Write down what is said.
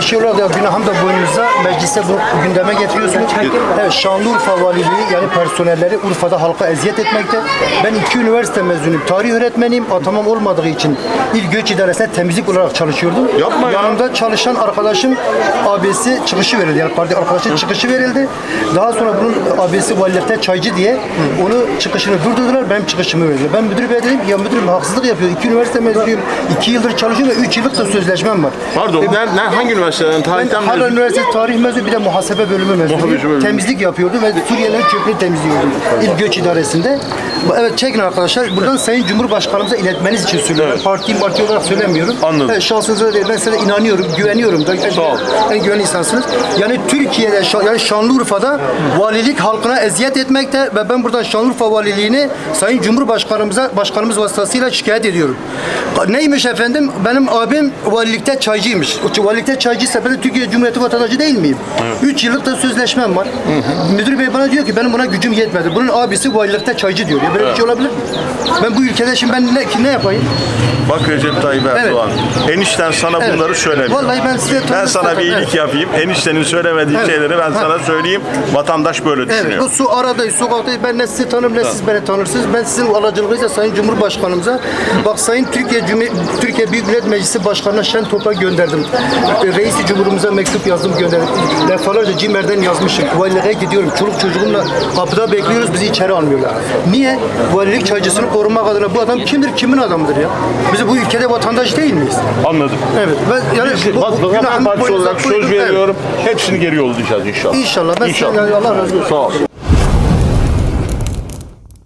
şey olarak da günahım da boynunuza mecliste bu gündeme getiriyorsunuz. Evet, Şanlıurfa Valiliği yani personelleri Urfa'da halka eziyet etmekte. Ben iki üniversite mezunuyum. Tarih öğretmeniyim. Atamam olmadığı için İl Göç İdaresi'nde temizlik olarak çalışıyordum. Yapma ya. Yanımda çalışan arkadaşım abisi çıkışı verildi. Yani parti arkadaşın çıkışı verildi. Daha sonra bunun abisi valilikte çaycı diye onu çıkışını durdurdular. Benim çıkışımı verdiler. Ben müdür bey dedim ki, ya müdürüm haksızlık yapıyor. İki üniversite mezunuyum. iki yıldır çalışıyorum ve üç yıllık da sözleşmem var. Pardon, E, ne, ne, hangi üniversiteden? Ben Tarihten mi? Harran Üniversitesi tarih mezunu bir de muhasebe bölümü mezunuyum. Temizlik yapıyordum ve Suriyelilerin çöpünü temizliyordum. İl Göç İdaresi'nde. Evet çekin arkadaşlar. Buradan Sayın Cumhurbaşkanımıza iletmeniz için söylüyorum. Evet. Parti parti olarak söylemiyorum. Anladım. Evet, şahsınıza değil. Ben size inanıyorum, güveniyorum da. Sağ ol. En güvenli insansınız. Yani Türkiye'de, yani Şanlıurfa'da valilik halkına eziyet etmekte ve ben buradan Şanlıurfa valiliğini Sayın Cumhurbaşkanımıza, başkanımız vasıtasıyla şikayet ediyorum. Neymiş efendim? Benim abim valilikte çaycıymış. O Valilikte çaycıysa ben Türkiye Cumhuriyeti vatandaşı değil miyim? Üç yıllık da sözleşmem var. Müdür bey bana diyor ki benim buna gücüm yetmedi. Bunun abisi valilikte çaycı diyor. Ya böyle bir şey olabilir mi? Ben bu ülkede şimdi ben ne, ne yapayım? Bak Recep Tayyip Erdoğan. Enişten sana Evet. bunları söylemiyor. Vallahi ben size Ben sana bir iyilik evet. yapayım. Eniştenin söylemediği Evet. şeyleri ben Ha. sana söyleyeyim. Vatandaş böyle Evet, düşünüyor. bu su aradayız, sokaktayız. Ben ne sizi tanırım ne siz beni tanırsınız. Ben sizin aracılığıyla Sayın Cumhurbaşkanımıza, bak Sayın Türkiye Cumhur- Türkiye Büyük Millet Meclisi Başkanı'na şen toprak gönderdim. Reisi Cumhurumuza mektup yazdım gönderdim. Defalarca Cimer'den yazmışım. Valiliğe gidiyorum. Çoluk çocuğumla kapıda bekliyoruz. Bizi içeri almıyorlar. Niye? Valilik çaycısını korumak adına bu adam kimdir? Kimin adamıdır ya? Biz bu ülkede vatandaş değil miyiz? Anladım. Evet. Ben, yani Biz bu- bu Partisi boynunuza olarak söz koydum. Evet. veriyorum. Hepsini geri yollayacağız inşallah. İnşallah. Ben İnşallah. Allah razı olsun. Sağ ol.